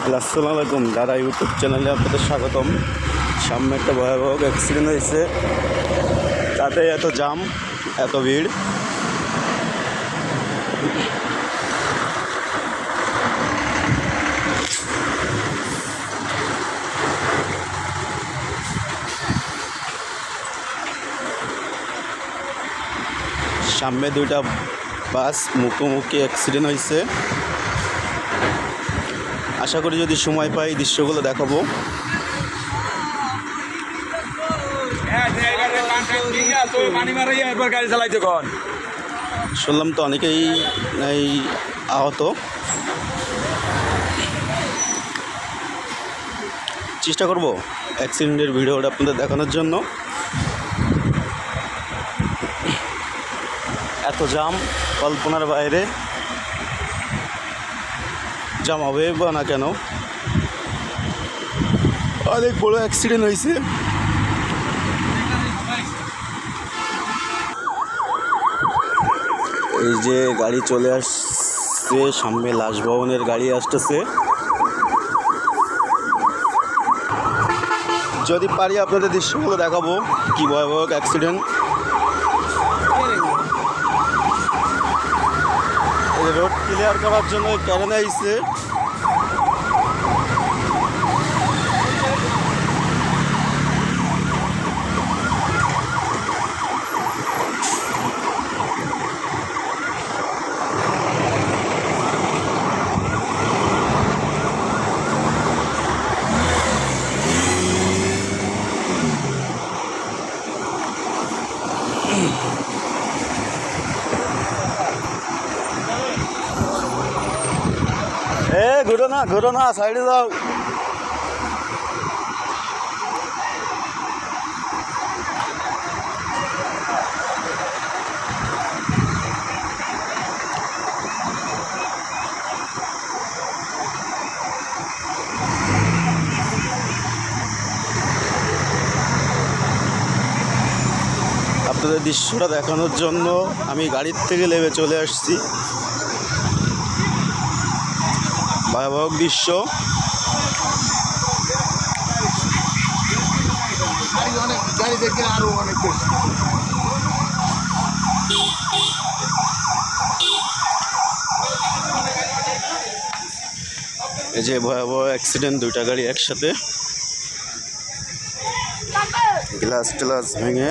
আসসালামু আলাইকুম। দাদা ইউটিউব চ্যানেলে আপনাদের স্বাগতম। সামনে একটা ভয়াবহ অ্যাক্সিডেন্ট হয়েছে। তাতে এত জাম, এত ভিড়। সামনে দুইটা বাস মুখোমুখি অ্যাক্সিডেন্ট হয়েছে। আশা করি যদি সময় পাই দৃশ্যগুলো দেখাবো। শুনলাম তো অনেকেই এই আহত। চেষ্টা করব অ্যাক্সিডেন্টের ভিডিওটা আপনাদের দেখানোর জন্য। এত জাম কল্পনার বাইরে। জাম হবে, বা না কেন? অনেক বড় অ্যাক্সিডেন্ট হয়েছে। এই যে গাড়ি চলে আসছে, সামনে লাশ ভবনের গাড়ি আসতেছে। যদি পারি আপনাদের দৃশ্যগুলো দেখাবো, কি ভয়াবহ অ্যাক্সিডেন্ট রোড ক্লিয়ার করার জন্য ক্যারেন আইছে। ঘুরো না ঘুরো না, সাইডে যাও। আপনাদের দৃশ্যটা দেখানোর জন্য আমি গাড়ির থেকে নেমে চলে আসছি। ভয়াবহ দৃশ্য। এই যে ভয়াবহ অ্যাক্সিডেন্ট দুইটা গাড়ি একসাথে। গ্লাস টেলাস ভেঙে।